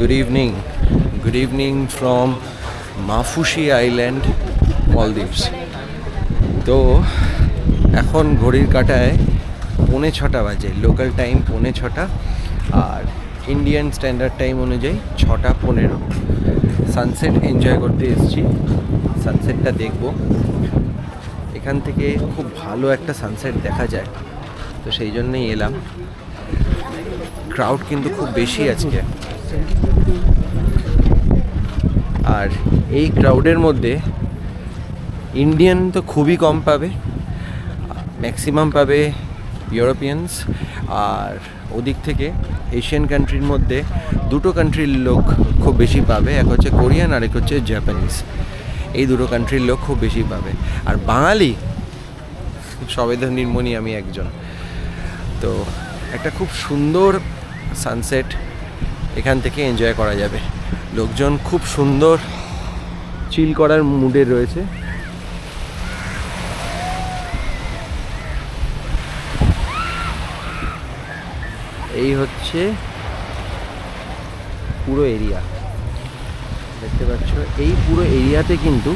Good evening. Good evening from Maafushi island Maldives তো এখন ঘড়ির কাটায় পৌনে ছটা বাজে লোকাল টাইম পৌনে ছটা আর ইন্ডিয়ান স্ট্যান্ডার্ড টাইম অনুযায়ী ছটা পনেরো। সানসেট এনজয় করতে এসেছি। সানসেটটা দেখব। এখান থেকে খুব ভালো একটা সানসেট দেখা যায়। তো সেই জন্যই এলাম। ক্রাউড কিন্তু খুব বেশি আজকে। আর এই ক্রাউডের মধ্যে ইন্ডিয়ান তো খুবই কম পাবে ম্যাক্সিমাম পাবে ইউরোপিয়ানস আর ওদিক থেকে এশিয়ান কান্ট্রির মধ্যে দুটো কান্ট্রির লোক খুব বেশি পাবে, এক হচ্ছে কোরিয়ান আর এক হচ্ছে জাপানিজ এই দুটো কান্ট্রির লোক খুব বেশি পাবে। আর বাঙালি সবেধ নির্মণি আমি একজন। তো একটা খুব সুন্দর সানসেট এখান থেকে এনজয় করা যাবে। লোকজন খুব সুন্দর চিল করার মুডে রয়েছে। এই হচ্ছে পুরো এরিয়া দেখতে পাচ্ছ, এই পুরো এরিয়াতে কিন্তু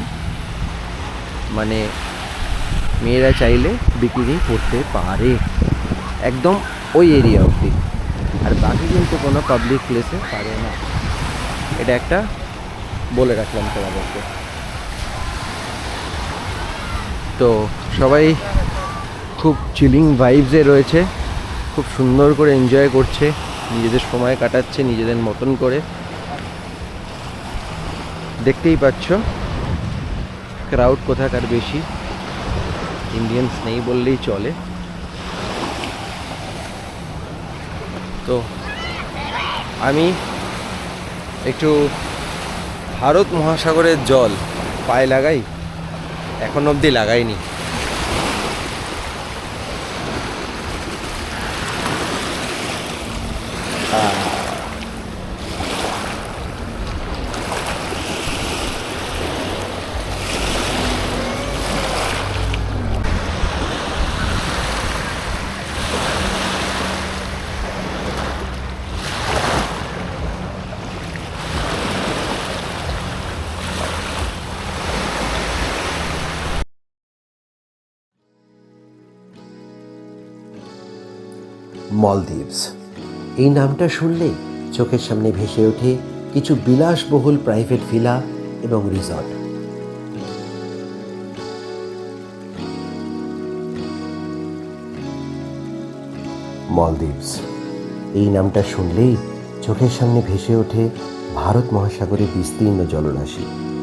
মানে মেয়েরা চাইলে বিকিনি পরতে পারে। একদম ওই এরিয়া অবধি। আর বাকি কিন্তু কোনো পাবলিক প্লেসে পারে না। এটা একটা বলে রাখলাম তোমাদেরকে। তো সবাই খুব চিলিং ভাইবসে রয়েছে, খুব সুন্দর করে এনজয় করছে, নিজেদের সময় কাটাচ্ছে, নিজেদের মতন করে। দেখতেই পাচ্ছ ক্রাউড কোথাকার বেশি ইন্ডিয়ানস নেই বললেই চলে। তো আমি একটু ভারত মহাসাগরের জল পায়ে লাগাই এখন অবধি লাগাইনি। মলদ্বীপস। এই নামটা শুনলেই চোখের সামনে ভেসে ওঠে কিছু বিলাসবহুল প্রাইভেট ভিলা এবং রিসর্ট। মলদ্বীপস। এই নামটা শুনলেই চোখের সামনে ভেসে ওঠে ভারত মহাসাগরের বিস্তীর্ণ জলরাশি।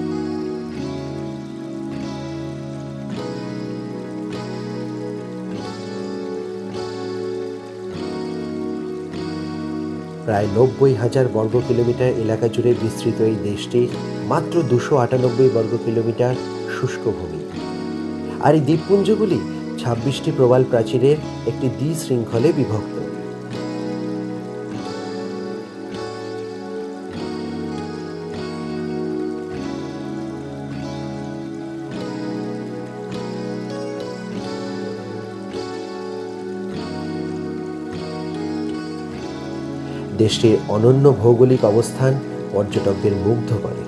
প্রায় নব্বই হাজার বর্গ কিলোমিটার এলাকা জুড়ে বিস্তৃত এই দেশটি মাত্র দুশো আটানব্বই বর্গ কিলোমিটার শুষ্ক ভূমি। আর এই দ্বীপপুঞ্জগুলি ছাব্বিশটি প্রবাল প্রাচীরের একটি দ্বি শৃঙ্খলে বিভক্ত। দেশটির অনন্য ভৌগোলিক অবস্থান পর্যটকদের মুগ্ধ করে।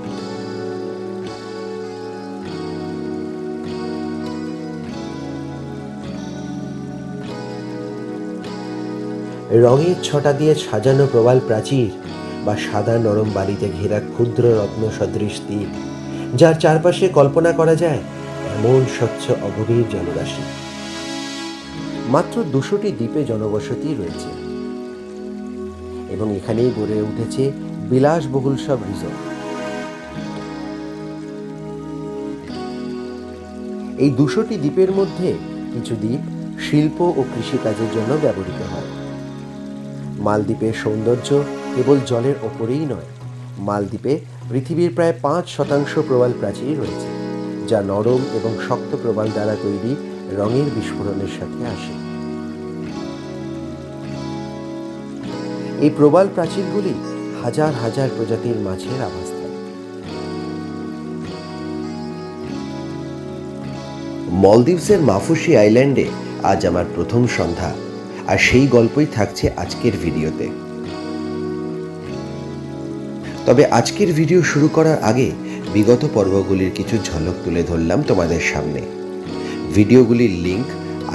রঙের ছটা দিয়ে সাজানো প্রবাল প্রাচীর বা সাদা নরম বালিতে ঘেরা ক্ষুদ্র রত্ন সদৃশ দ্বীপ, যার চারপাশে কল্পনা করা যায় এমন স্বচ্ছ অগভীর জলরাশি। মাত্র দুশোটি দ্বীপে জনবসতি রয়েছে। এবং এখানেই গড়ে উঠেছে বিলাসবহুল সব রিসোর্ট এই দুশোটি দ্বীপের মধ্যে কিছু দ্বীপ শিল্প ও কৃষিকাজের জন্য ব্যবহৃত হয়। মালদ্বীপের সৌন্দর্য কেবল জলের ওপরেই নয়, মালদ্বীপে পৃথিবীর প্রায় পাঁচ শতাংশ প্রবাল প্রাচীর রয়েছে, যা নরম এবং শক্ত প্রবাল দ্বারা তৈরি রঙের বিস্ফোরণের সাথে আসে। এই প্রবাল প্রাচীরগুলি হাজার হাজার প্রজাতির মাছের আবাসস্থল। মলদ্বীপসের মাফুসি আইল্যান্ডে আজ আমার প্রথম সন্ধ্যা, আর সেই গল্পই থাকছে আজকের ভিডিওতে। তবে আজকের ভিডিও শুরু করার আগে বিগত পর্বগুলির কিছু ঝলক তুলে ধরলাম তোমাদের সামনে। ভিডিওগুলির লিংক,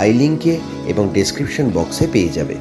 আই লিঙ্কে এবং ডেসক্রিপশন বক্সে পেয়ে যাবে।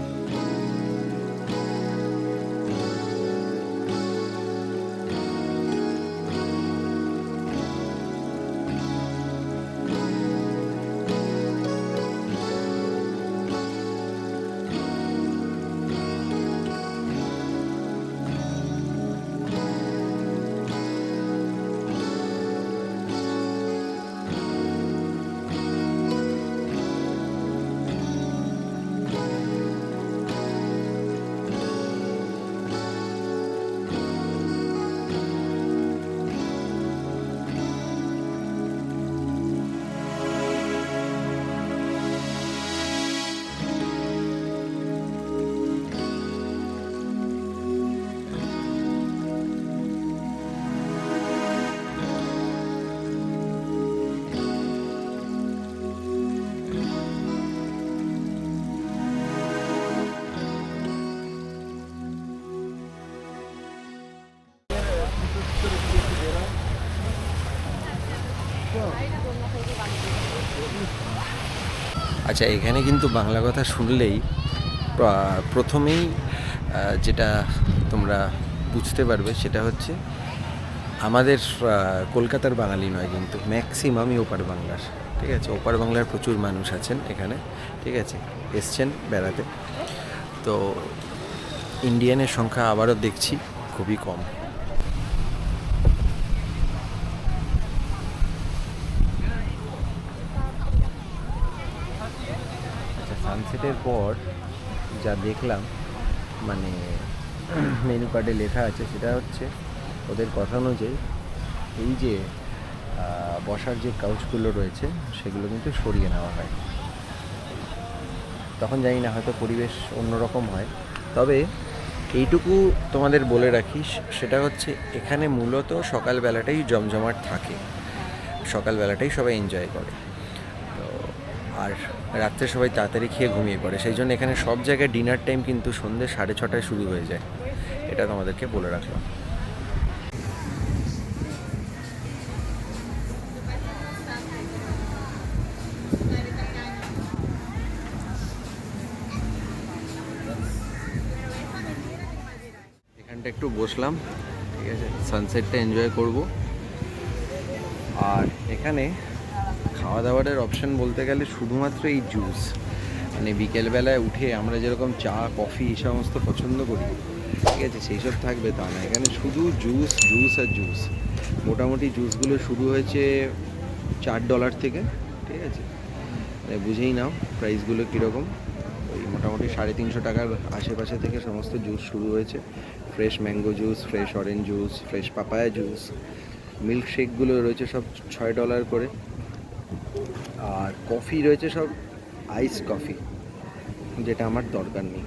আচ্ছা এখানে কিন্তু বাংলা কথা শুনলেই প্রথমেই যেটা তোমরা বুঝতে পারবে সেটা হচ্ছে আমাদের কলকাতার বাঙালি নয় কিন্তু ম্যাক্সিমামই ওপার বাংলার, ঠিক আছে? ওপার বাংলার প্রচুর মানুষ আছেন এখানে, ঠিক আছে? এসছেন বেড়াতে। তো ইন্ডিয়ানের সংখ্যা আবারও দেখছি খুবই কম আচ্ছা সানসেটের পর যা দেখলাম মানে মেনু কার্ডে লেখা আছে সেটা হচ্ছে ওদের কথা অনুযায়ী এই যে বসার যে কাউচগুলো রয়েছে সেগুলো কিন্তু সরিয়ে নেওয়া হয়। তখন জানি না হয়তো পরিবেশ অন্যরকম হয়। তবে এইটুকু তোমাদের বলে রাখি, সেটা হচ্ছে এখানে মূলত সকালবেলাটাই জমজমাট থাকে। সকালবেলাটাই সবাই এনজয় করে। তো, আর রাত্রে সবাই তাড়াতাড়ি খেয়ে ঘুমিয়ে পড়ে। সেই জন্য এখানে সব জায়গায় ডিনার টাইম কিন্তু সন্ধ্যে সাড়ে ছটায় শুরু হয়ে যায়। এটা তোমাদেরকে বলে রাখলাম। এখানটা একটু বসলাম, ঠিক আছে? সানসেটটা এনজয় করব। আর এখানে খাওয়া দাওয়ারের অপশন বলতে গেলে শুধুমাত্র এই জুস মানে বিকেলবেলায় উঠে আমরা যেরকম চা কফি এই সমস্ত পছন্দ করি, ঠিক আছে সেই সব থাকবে তা না। এখানে শুধু জুস জুস আর জুস মোটামুটি জুসগুলো শুরু হয়েছে চার ডলার থেকে, ঠিক আছে? মানে বুঝেই নাও প্রাইসগুলো কীরকম। ওই মোটামুটি সাড়ে তিনশো টাকার আশেপাশে থেকে সমস্ত জুস শুরু হয়েছে। Fresh mango juice fresh orange juice fresh papaya juice মিল্কশেকগুলো রয়েছে সব ছয় ডলার করে। আর কফি রয়েছে সব আইস কফি, যেটা আমার দরকার নেই।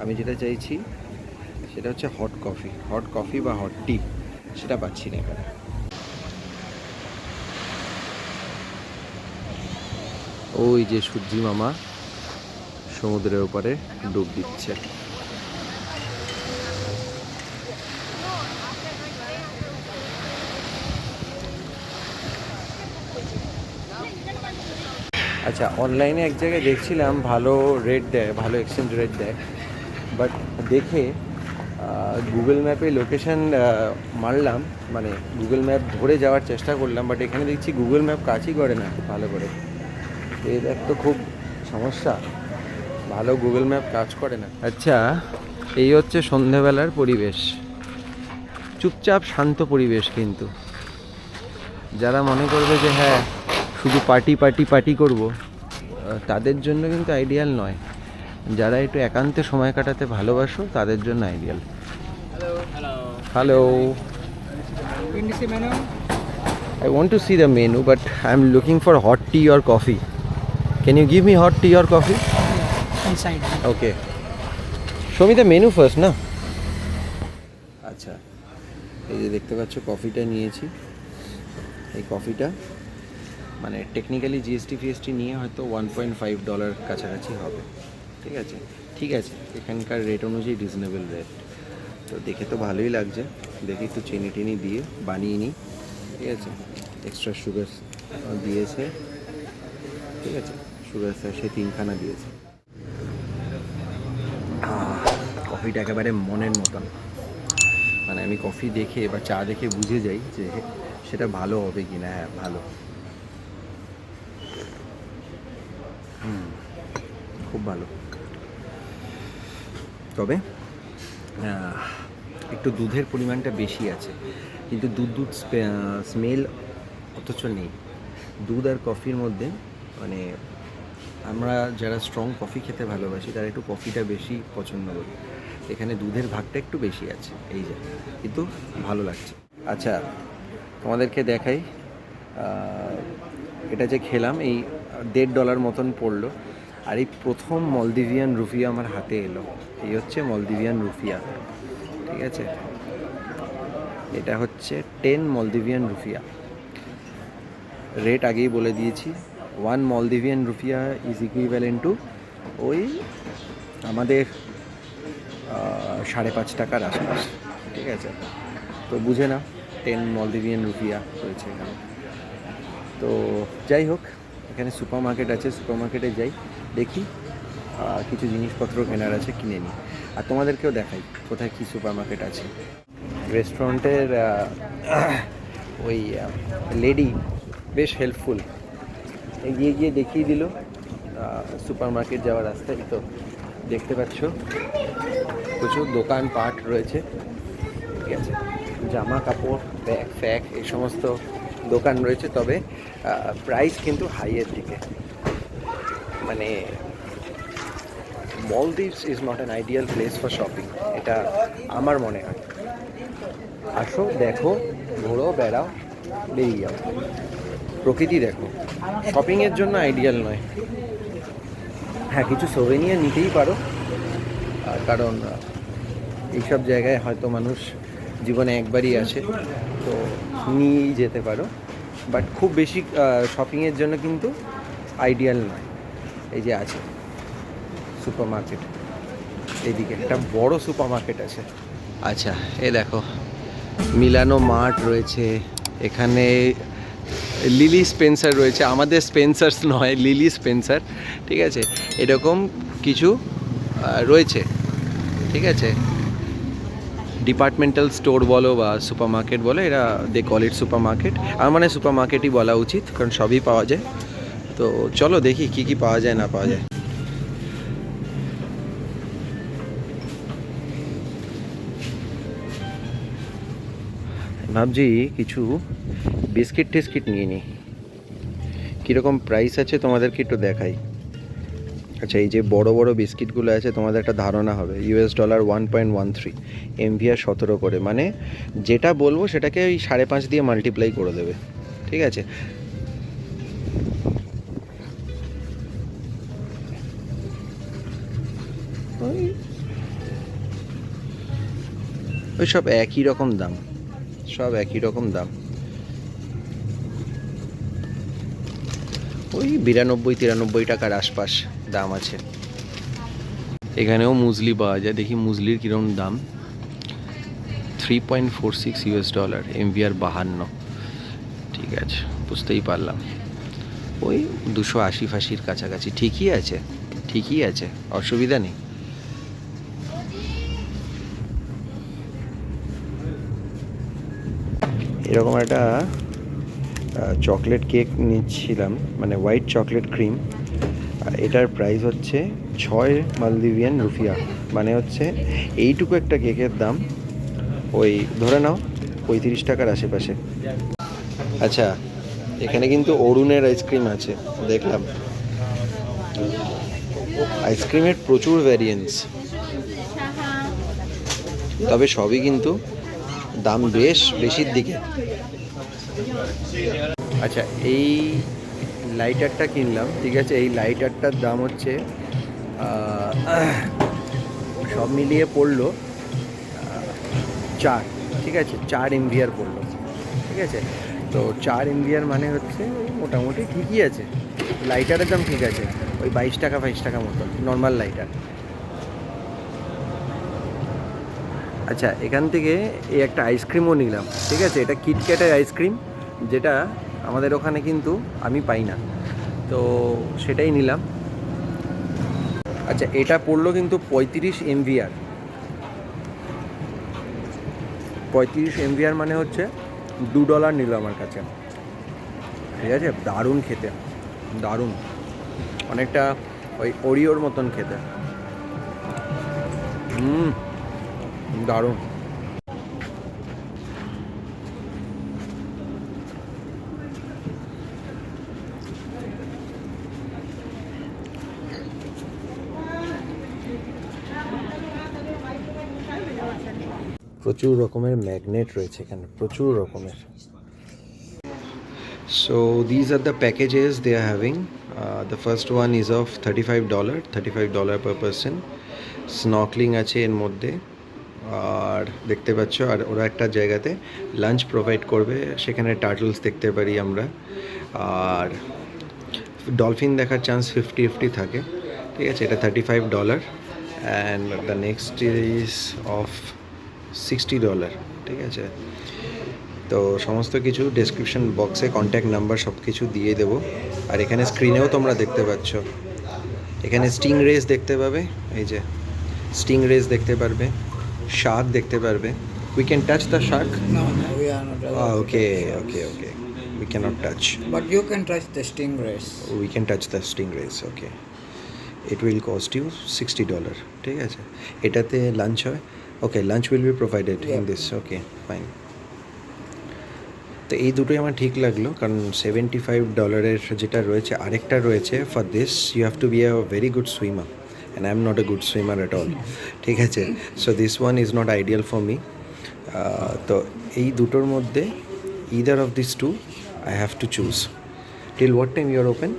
আমি যেটা চাইছি, সেটা হচ্ছে হট কফি হট কফি বা হট টি সেটা পাচ্ছি না এখানে। ওই যে সূর্যি মামা সমুদ্রের ওপারে ডুব দিচ্ছে। আচ্ছা অনলাইনে এক জায়গায় দেখছিলাম ভালো রেট দেয়, ভালো এক্সচেঞ্জ রেট দেয় বাট দেখে গুগল ম্যাপে লোকেশান মারলাম মানে গুগল ম্যাপ ধরে যাওয়ার চেষ্টা করলাম বাট এখানে দেখছি গুগল ম্যাপ কাজই করে না, ভালো করে। এর এক তো খুব সমস্যা, ভালো গুগল ম্যাপ কাজ করে না। আচ্ছা এই হচ্ছে সন্ধেবেলার পরিবেশ। চুপচাপ শান্ত পরিবেশ কিন্তু। যারা মনে করবে যে হ্যাঁ শুধু পার্টি পার্টি পার্টি করব। তাদের জন্য কিন্তু আইডিয়াল নয়। যারা একটু একান্তে সময় কাটাতে ভালোবাসো তাদের জন্য ideal hello I want to see the menu but I am looking for hot tea or coffee can you give me hot tea or coffee okay show me the menu first না আচ্ছা এই যে দেখতে পাচ্ছ কফিটা নিয়েছি। এই কফিটা মানে টেকনিক্যালি জিএসটি ফিএসটি নিয়ে হয়তো ওয়ান পয়েন্ট ফাইভ ডলার কাছাকাছি হবে। ঠিক আছে? ঠিক আছে, এখানকার রেট অনুযায়ী রিজনেবল রেট তো দেখে তো ভালোই লাগছে। দেখি একটু চিনি টিনি দিয়ে বানিয়ে নিই। ঠিক আছে? এক্সট্রা সুগার দিয়েছে। ঠিক আছে? সুগার স্যার সে তিনখানা দিয়েছে। কফিটা একেবারে মনের মতন। মানে আমি কফি দেখে বা চা দেখে বুঝে যাই যে সেটা ভালো হবে কি না হ্যাঁ ভালো। খুব ভালো। তবে একটু দুধের পরিমাণটা বেশি আছে। কিন্তু দুধ দুধ স্মেল অথচ নেই। দুধ আর কফির মধ্যে মানে আমরা যারা স্ট্রং কফি খেতে ভালোবাসি, তারা একটু কফিটা বেশি পছন্দ করি। এখানে দুধের ভাগটা একটু বেশি আছে, এই যে। কিন্তু ভালো লাগছে। আচ্ছা তোমাদেরকে দেখাই এটা যে খেলাম, এই দেড় ডলার মতন পড়ল। আর এই প্রথম মলদিভিয়ান রুফিয়া আমার হাতে এলো। এই হচ্ছে মলদিভিয়ান রুফিয়া। ঠিক আছে? এটা হচ্ছে টেন মলদিভিয়ান রুফিয়া। রেট আগেই বলে দিয়েছি। One Maldivian rufiyaa is equivalent to ওই আমাদের সাড়ে পাঁচ টাকার আশপাশ। ঠিক আছে? তো বুঝে না টেন মলদিভিয়ান রুফিয়া রয়েছে এখানে। তো যাই হোক, এখানে সুপার মার্কেট আছে সুপার মার্কেটে যাই। দেখি আহ, কিছু জিনিসপত্র কেনার আছে কিনে নিই। আর তোমাদেরকেও দেখাই কোথায় কী সুপার মার্কেট আছে। রেস্টুরেন্টের ওই লেডি বেশ হেল্পফুল। এগিয়ে গিয়ে দেখিয়ে দিল সুপার মার্কেট যাওয়ার রাস্তায়। তো দেখতে পাচ্ছ প্রচুর দোকান পাট রয়েছে। ঠিক আছে জামা কাপড় ব্যাগ ফ্যাগ এই সমস্ত দোকান রয়েছে। তবে প্রাইস কিন্তু হাইয়ের দিকে। মানে Maldives is not an ideal place for shopping এটা আমার মনে হয়। আসো, দেখো, ঘোরো, বেড়াও, বেরিয়ে যাও। প্রকৃতি দেখো শপিংয়ের জন্য আইডিয়াল নয়। হ্যাঁ কিছু সোভেনিয়ার নিতেই পারো কারণ, এইসব জায়গায় হয়তো মানুষ জীবনে একবারই আসে, তো নিয়েই যেতে পারো। বাট খুব বেশি শপিংয়ের জন্য কিন্তু আইডিয়াল নয়। এই যে আছে সুপার মার্কেট এইদিকে একটা বড় সুপার মার্কেট আছে। আচ্ছা এ দেখো, মিলানো মার্ট রয়েছে। এখানে লিলি স্পেন্সার রয়েছে। আমাদের স্পেন্সার্স নয়, লিলি স্পেন্সার, ঠিক আছে? এরকম কিছু রয়েছে, ঠিক আছে? ডিপার্টমেন্টাল স্টোর বলো বা সুপার মার্কেট বলো, এরা they call it super market আমার মানে সুপার মার্কেটই বলা উচিত, কারণ সবই পাওয়া যায়। তো চলো দেখি কি কি পাওয়া যায়, না পাওয়া যায়। ভাবছি কিছু বিস্কিট টিস্কিট নিয়ে নিই। কীরকম প্রাইস আছে তোমাদেরকে একটু দেখাই। আচ্ছা এই যে বড় বড় বিস্কিটগুলো আছে, তোমাদের একটা ধারণা হবে। US dollar one point one three MVR সতেরো করে। মানে যেটা বলব সেটাকে ওই সাড়ে পাঁচ দিয়ে মাল্টিপ্লাই করে দেবে। ঠিক আছে? ওই সব একই রকম দাম। সব একই রকম দাম। ওই বিরানব্বই, তিরানব্বই টাকার আশপাশ দাম আছে। এখানেও মুজলি পাওয়া যায়। দেখি মুজলির কীরকম দাম। Three point four six US dollar MVR বাহান্ন। ঠিক আছে, বুঝতেই পারলাম। ওই দুশো আশি ফাশির কাছাকাছি ঠিকই আছে ঠিকই আছে, অসুবিধা নেই। এরকম একটা চকলেট কেক নিচ্ছিলাম মানে হোয়াইট চকলেট ক্রিম এটার প্রাইস হচ্ছে ছয় মালদিভিয়ান রুফিয়া। মানে হচ্ছে এইটুকু একটা কেকের দাম। ওই, ধরে নাও, পঁয়ত্রিশ টাকার আশেপাশে। আচ্ছা এখানে কিন্তু অরুণের আইসক্রিম আছে, দেখলাম। আইসক্রিমের প্রচুর ভ্যারিয়েন্স তবে সবই কিন্তু দাম বেশ বেশির দিকে। আচ্ছা এই লাইটারটা কিনলাম, ঠিক আছে? এই লাইটারটার দাম হচ্ছে সব মিলিয়ে পড়ল চার, ঠিক আছে? চার এমভিআর পড়ল, ঠিক আছে? তো চার এমভিআর মানে হচ্ছে মোটামুটি ঠিকই আছে। লাইটারের দাম ঠিক আছে, ওই বাইশ টাকা বাইশ টাকা মতো নর্মাল লাইটার আচ্ছা এখান থেকে এই একটা আইসক্রিমও নিলাম, ঠিক আছে? এটা কিটক্যাটের আইসক্রিম যেটা আমাদের ওখানে কিন্তু আমি পাই না। তো সেটাই নিলাম। আচ্ছা এটা পড়ল কিন্তু পঁয়ত্রিশ এমভিআর পঁয়ত্রিশ এমভিআর মানে হচ্ছে দু ডলার নিল আমার কাছে। ঠিক আছে? দারুণ খেতে, দারুণ। অনেকটা ওই ওরিওর মতন খেতে। হুম। দারুণ। প্রচুর রকমের ম্যাগনেট রয়েছে এখানে, প্রচুর রকমের। So these are the packages they are having the first one is of thirty five dollar thirty five dollar per person snorkelling আছে এর মধ্যে। আর দেখতে পাচ্ছ, আর ওরা একটা জায়গাতে লাঞ্চ প্রোভাইড করবে, সেখানে টার্টলস দেখতে পারি আমরা। আর ডলফিন দেখার চান্স ফিফটি ফিফটি থাকে, ঠিক আছে? এটা thirty five dollar and the next is of sixty dollar ঠিক আছে? তো সমস্ত কিছু ডেসক্রিপশন বক্সে কন্ট্যাক্ট নাম্বার সব কিছু দিয়ে দেবো। আর এখানে স্ক্রিনেও তোমরা দেখতে পাচ্ছ। এখানে স্টিং রেস দেখতে পাবে, এই যে স্টিং রেস দেখতে পারবে। শার্ক দেখতে পারবে। We can touch the shark No, no, we are not allowed. Okay okay okay we can't touch But you can touch the stingrays. We can touch the stingrays okay it will cost you sixty dollar ঠিক আছে? এটাতে lunch হয়? Okay lunch will be provided in. This okay fine তো এই দুটোই আমার ঠিক লাগল কারণ সেভেন্টি ফাইভ ডলারের যেটা রয়েছে আরেকটা রয়েছে for this you have to be a very good swimmer and I'm not a good swimmer at all ঠিক আছে so this one is not ideal for me তো এই দুটোর মধ্যে either of this two I have to choose till what time you are open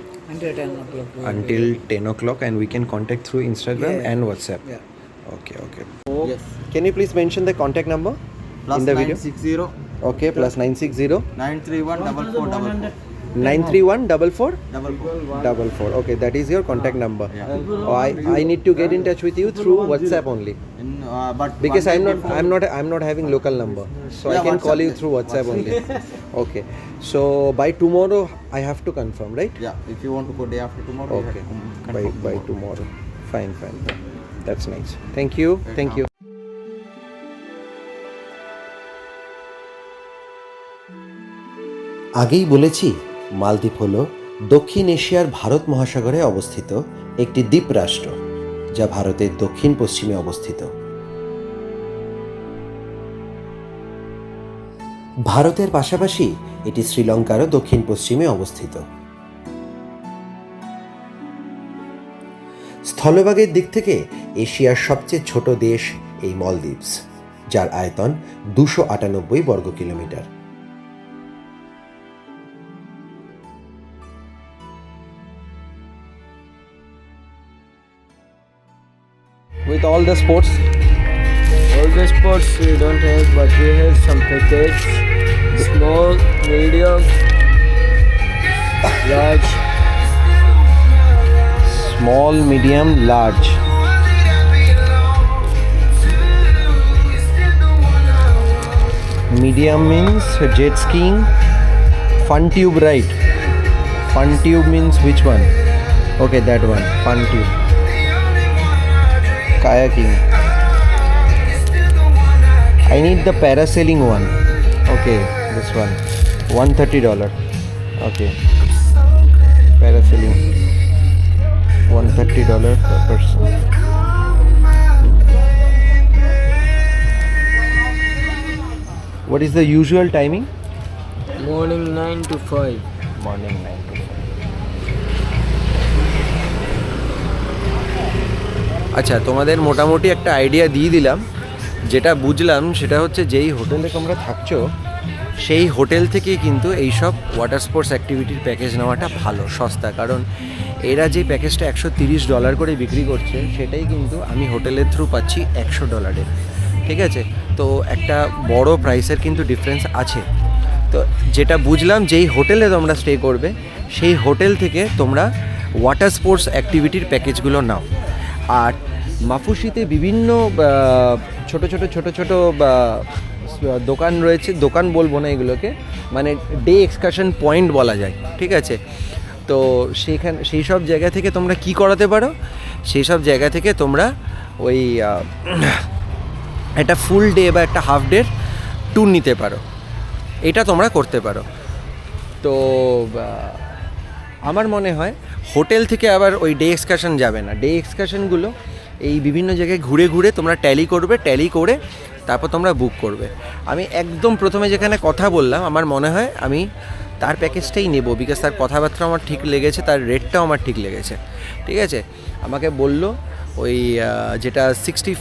until 10 o'clock and we can contact through instagram yeah. and whatsapp yeah. okay okay so, yes. can you please mention the contact number plus in the video 60 okay plus 960 931 4444 nine three one double four double four double four. Okay, that is your contact ah, number. Yeah. Oh, I I need to get in touch with you through WhatsApp only. In, uh, but because I'm not I'm not I'm not having local number, so yeah, I can WhatsApp, call you through WhatsApp, WhatsApp. only. okay, so by tomorrow I have to confirm, right? Yeah, if you want to go day after tomorrow. Okay, to by tomorrow. by tomorrow. Fine, fine. That's nice. Thank you. Thank now. you. আগেই বলেছি মালদ্বীপ হল দক্ষিণ এশিয়ার ভারত মহাসাগরে অবস্থিত একটি দ্বীপরাষ্ট্র যা ভারতের দক্ষিণ পশ্চিমে অবস্থিত। ভারতের পাশাপাশি এটি শ্রীলঙ্কারও দক্ষিণ পশ্চিমে অবস্থিত। স্থলভাগের দিক থেকে এশিয়ার সবচেয়ে ছোট দেশ এই মলদ্বীপস, যার আয়তন দুশো আটানব্বই বর্গ kilometre With all the sports, All the sports we don't have, but we have some package. Small, medium, large. small, medium, large. Medium means jet skiing. Fun tube ride. Fun tube means which one? Okay, that one. Fun tube kayaking I need the parasailing one. Okay this one. 130 dollar. Okay. Parasailing 130 dollar per person. What is the usual timing? Morning 9 to 5 morning 9 আচ্ছা তোমাদের মোটামুটি একটা idea দিয়ে দিলাম। যেটা বুঝলাম সেটা হচ্ছে যেই হোটেলে তোমরা থাকছো, সেই হোটেল থেকেই কিন্তু এইসব ওয়াটার স্পোর্টস অ্যাক্টিভিটির প্যাকেজ নেওয়াটা ভালো, সস্তা। কারণ এরা যে প্যাকেজটা একশো তিরিশ ডলার করে বিক্রি করছে, সেটাই কিন্তু আমি হোটেলের থ্রু পাচ্ছি একশো ডলারে ঠিক আছে? তো একটা বড় প্রাইসের কিন্তু ডিফারেন্স আছে। তো যেটা বুঝলাম যেই হোটেলে তোমরা স্টে করবে, সেই হোটেল থেকে তোমরা ওয়াটার স্পোর্টস অ্যাক্টিভিটির প্যাকেজগুলো নাও। আর মাফুসিতে বিভিন্ন ছোট ছোট ছোট ছোট দোকান রয়েছে, দোকান বলব না এগুলোকে মানে ডে এক্সকারশন পয়েন্ট বলা যায়, ঠিক আছে? তো সেখানে, সেই সব জায়গা থেকে তোমরা কি করাতে পারো? সেই সব জায়গা থেকে তোমরা ওই একটা ফুল ডে বা একটা হাফ ডের ট্যুর নিতে পারো। এটা তোমরা করতে পারো। তো আমার মনে হয় হোটেল থেকে আবার ওই ডে এক্সকারশন যাবে না। ডে এক্সকারশনগুলো এই বিভিন্ন জায়গায় ঘুরে ঘুরে তোমরা ট্যালি করবে ট্যালি করে তারপর তোমরা বুক করবে। আমি একদম প্রথমে যেখানে কথা বললাম, আমার মনে হয় আমি তার প্যাকেজটাই নেব বিকজ তার কথাবার্তা আমার ঠিক লেগেছে, তার রেটটাও আমার ঠিক লেগেছে। ঠিক আছে? আমাকে বলল ওই যেটা সিক্সটি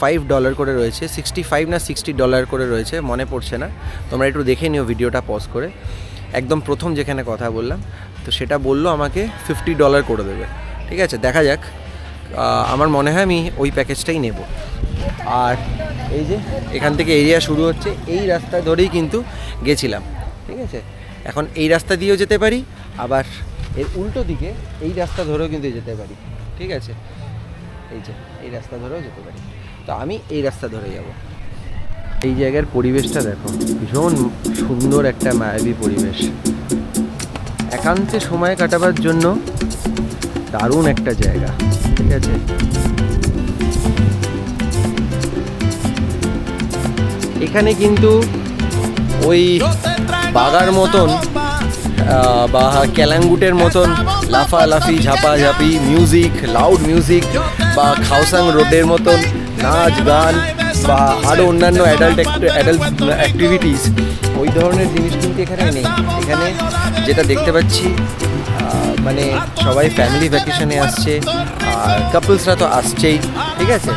ফাইভ ডলার করে রয়েছে সিক্সটি ফাইভ না সিক্সটি ডলার করে রয়েছে, মনে পড়ছে না। তোমরা একটু দেখে নিও ভিডিওটা পজ করে। একদম প্রথম যেখানে কথা বললাম, তো সেটা বলল আমাকে ফিফটি ডলার করে দেবে। ঠিক আছে? দেখা যাক। আমার মনে হয় আমি ওই প্যাকেজটাই নেব। আর এই যে এখান থেকে এরিয়া শুরু হচ্ছে, এই রাস্তা ধরেই কিন্তু গেছিলাম, ঠিক আছে? এখন এই রাস্তা দিয়েও যেতে পারি, আবার এর উল্টো দিকে এই রাস্তা ধরেও কিন্তু যেতে পারি, ঠিক আছে? এই যে, এই রাস্তা ধরেও যেতে পারি। তো আমি এই রাস্তা ধরে যাব। এই জায়গার পরিবেশটা দেখো, ভীষণ সুন্দর একটা মায়াবী পরিবেশ। একান্তে সময় কাটাবার জন্য দারুণ একটা জায়গা, ঠিক আছে? এখানে কিন্তু ওই বাগার মতন বা ক্যালাঙ্গুটের মতন লাফালাফি, ঝাপাঝাপি মিউজিক লাউড মিউজিক বা খাওসাং রোডের মতন নাচ, গান, বা আরও অন্যান্য অ্যাডাল্ট অ্যাডাল্ট অ্যাক্টিভিটিস ওই ধরনের জিনিস কিন্তু এখানে নেই। এখানে যেটা দেখতে পাচ্ছি মানে সবাই ফ্যামিলি ভ্যাকেশনে আসছে, আর কাপলসরা তো আসছেই, ঠিক আছে?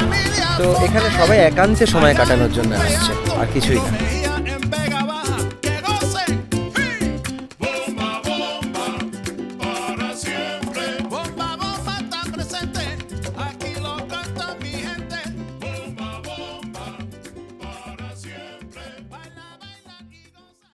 তো এখানে সবাই একান্তে সময় কাটানোর জন্য আসছে, আর কিছুই না।